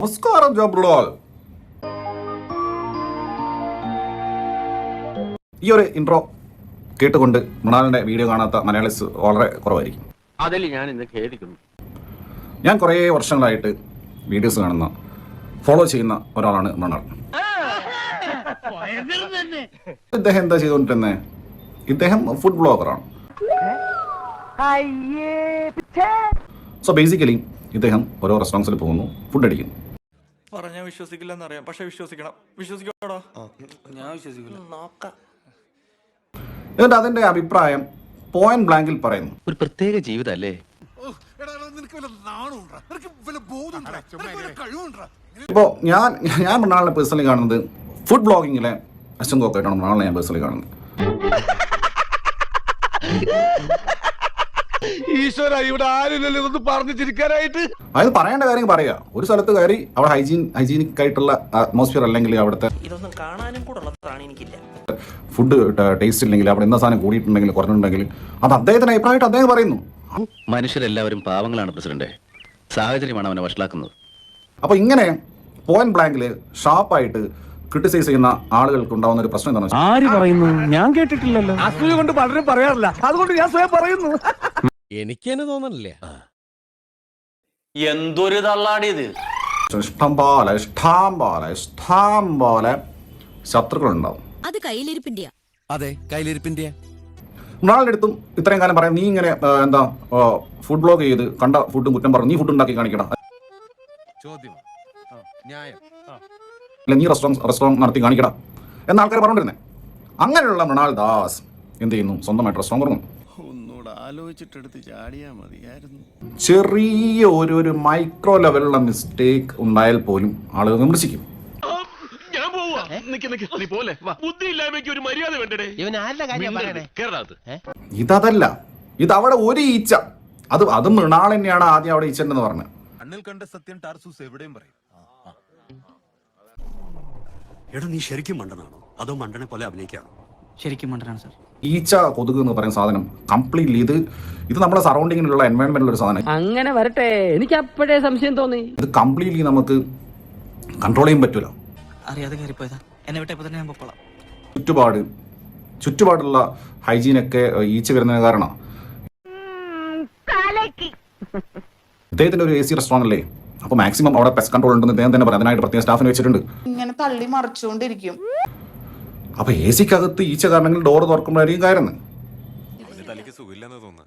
നമസ്കാരം ജോബ്രോൾ ഈ ഒരു ഇൻട്രോ കേട്ടുകൊണ്ട് മൃണാലിന്റെ വീഡിയോ കാണാത്ത മലയാളീസ് വളരെ കുറവായിരിക്കും. അതിൽ ഞാൻ ഇന്ന് ഖേദിക്കുന്നു. ഞാൻ കുറേ വർഷങ്ങളായിട്ട് വീഡിയോസ് കാണുന്ന ഫോളോ ചെയ്യുന്ന ഒരാളാണ് മൃണാൾ ഇദ്ദേഹം എന്താ ചെയ്തുകൊണ്ടിരുന്നേ? ഇദ്ദേഹം ഫുഡ് ബ്ലോഗറാണ് സോ ബേസിക്കലി ഇദ്ദേഹം ഓരോ റെസ്റ്റോറൻസിൽ പോകുന്നു ഫുഡ് അടിക്കുന്നു. പറഞ്ഞാൽ വിശ്വസിക്കില്ലെന്നറിയാം. പക്ഷെ വിശ്വസിക്കണം. വിശ്വസിക്കണോടാ ഞാൻ വിശ്വസിക്കില്ല. നോക്കാം. എന്നിട്ട് അതിന്റെ അഭിപ്രായം പോയിന്റ് ബ്ലാങ്കിൽ പറയുന്നു. ഒരു പ്രത്യേക ജീവിതല്ലേ? ഇപ്പോ ഞാൻ ഞാൻ മൃണാളിനെ പേഴ്സണലി കാണുന്നത് ഫുഡ് ബ്ലോഗിങ്ങിലെ അശ്വൻ കോക്കായിട്ടാണ്. മൃണാളിനെ ഞാൻ പേഴ്സണലി കാണുന്നത്. ഈശ്വര ഇവിടെ ആരില്ലല്ലോ ഇതൊന്നും പറഞ്ഞു ചിരിക്കാനായിട്ട്. അതായത് പറയേണ്ട കാര്യം പറയുക. ഒരു സ്ഥലത്ത് കയറി അവിടെ ഹൈജീൻ ഹൈജീനിക് ആയിട്ടുള്ള അറ്റ്മോസ്ഫിയർ അല്ലെങ്കിൽ അവിടുത്തെ ഇതൊന്നും കാണാനും കൂടെ ഉള്ളതാണ് എനിക്കില്ല. ഫുഡ് ടേസ്റ്റ് ഇല്ലെങ്കിൽ അവിടെ എന്താ സാധനം കൂടിയിട്ടുണ്ടെങ്കിൽ കുറഞ്ഞിട്ടുണ്ടെങ്കിൽ അത് അദ്ദേഹത്തിന്റെ അഭിപ്രായമായിട്ട് അദ്ദേഹം പറയുന്നു. മനുഷ്യരെല്ലാവരും പാവങ്ങളാണ് പ്രസിഡന്റ് സാഹചര്യമാണ് അവനെ വഷളാക്കുന്നത്. അപ്പൊ ഇങ്ങനെ പോയിന്റ് ബ്ലാങ്കിൽ ഷാർപ്പായിട്ട് ക്രിട്ടിസൈസ് ചെയ്യുന്ന ആളുകൾക്ക് ഉണ്ടാവുന്ന ഒരു പ്രശ്നം എന്താണെന്ന് വെച്ചാൽ ആര് പറയുന്നു? ഞാൻ കേട്ടിട്ടില്ലല്ലോ. അസൂയ കൊണ്ട് പലരും പറയാറില്ല. അതുകൊണ്ട് ഞാൻ സ്വയം പറയുന്നു. എനിക്ക് തന്നെ തോന്നണില്ലേ എന്തൊരു തള്ളാടിയത് ഇഷ്ടം പോലെ ഇഷ്ടം പോലെ ഇഷ്ടം പോലെ ശത്രുക്കളുണ്ടാവും. അത് കയ്യിലിരിപ്പിന്റെയാ. അതെ കയ്യിലിരിപ്പിന്റെ മൃണാളിന്റെ അടുത്തും ഇത്രയും കാലം പറയാം നീ ഇങ്ങനെ ആ, എന്താ ഫുഡ് ബ്ലോഗ് ചെയ്ത് കണ്ട ഫുഡ് കുറ്റം പറഞ്ഞു നീ ഫുഡ് ഉണ്ടാക്കി കാണിക്കണം ചോദ്യം. ന്യായം. അല്ല നീ റെസ്റ്റോറന്റ് റെസ്റ്റോറന്റ് നടത്തി കാണിക്കടാ. എന്ന ആൾക്കാർ പറഞ്ഞിരുന്നേ അങ്ങനെയുള്ള മൃണാൾ ദാസ് എന്ത് ചെയ്യുന്നു? സ്വന്തമായിട്ട് റെസ്റ്റോറന്റ് തുടങ്ങുന്നു. ഒന്നുകൂടെ ആലോചിച്ചിട്ടെടുത്ത് ചാടിയാ മതിയായിരുന്നു. ചെറിയ ഒരു ഒരു മൈക്രോ ലെവലുള്ള മിസ്റ്റേക്ക് ഉണ്ടായാൽ പോലും ആളുകൾ വിമർശിക്കും. ഞാൻ പോവാ. നിക്ക് നിക്ക്. നീ പോലെ. ബുദ്ധി ഇല്ലായ്മയ്ക്ക് ഒരു മര്യാദ വേണ്ടേ ഇവൻ ആരുടെ കാര്യം പറയണേ? കേരളത്ത് ഇതല്ല ഇത് അവിടെ ഒരു ഈച്ച. അത് അത് മൃണാൾ തന്നെയാണ് ആദ്യം അവിടെ ഈച്ചണ്ടെന്ന് പറഞ്ഞത്. കണ്ണിൽ കണ്ട സത്യം ടാർസൂസ് എവിടെയും പറയും. എടാ നീ ശരിക്കും മണ്ടനാണോ? അതോ മണ്ടനെ പോലെ അഭിനയിക്കാണോ? ശരിക്കും മണ്ടനാണ് സാർ. ഈച്ച കൊതുക് എന്ന് പറയുന്ന സാധനം കംപ്ലീറ്റ്ലി ഇത് ഇത് നമ്മുടെ സറൗണ്ടിങ്ങിലുള്ള എൻവയോൺമെന്റിലുള്ള ഒരു സാധനം. അങ്ങനെ വരട്ടെ. എനിക്ക് അപ്പോഴേ സംശയം തോന്നി. ഇത് കംപ്ലീറ്റ്ലി നമുക്ക് കൺട്രോൾ ചെയ്യാൻ പറ്റൂല. അറിയാതെ കയറിപ്പോയതാ. എന്നെ വിട്ടപ്പോ തന്നെ ഞാൻ പൊക്കോളാം. ചുറ്റുപാട് ചുറ്റുപാടുള്ള ഹൈജീനൊക്കെ ഒക്കെ ഈച്ച വരുന്നതിന് കാരണം. ഇദ്ദേഹത്തിന്റെ ഒരു എ സി റെസ്റ്റോറന്റ് അല്ലേ? അപ്പൊ മാക്സിമം അവിടെ പെസ് കൺട്രോൾ ഉണ്ടെന്ന് ഇദ്ദേഹം തന്നെ പറയാം അതിനായിട്ട് പ്രത്യേക സ്റ്റാഫിനെ വെച്ചിട്ടുണ്ട്. ഇങ്ങനെ തള്ളി മറിച്ചുകൊണ്ടിരിക്കും. അപ്പോൾ എ സിക്കകത്ത് ഈച്ച കാരണങ്ങൾ ഡോർ തുറക്കുമ്പോഴായിരിക്കും കയറുന്നത്. തലയ്ക്ക് തോന്നുന്നു.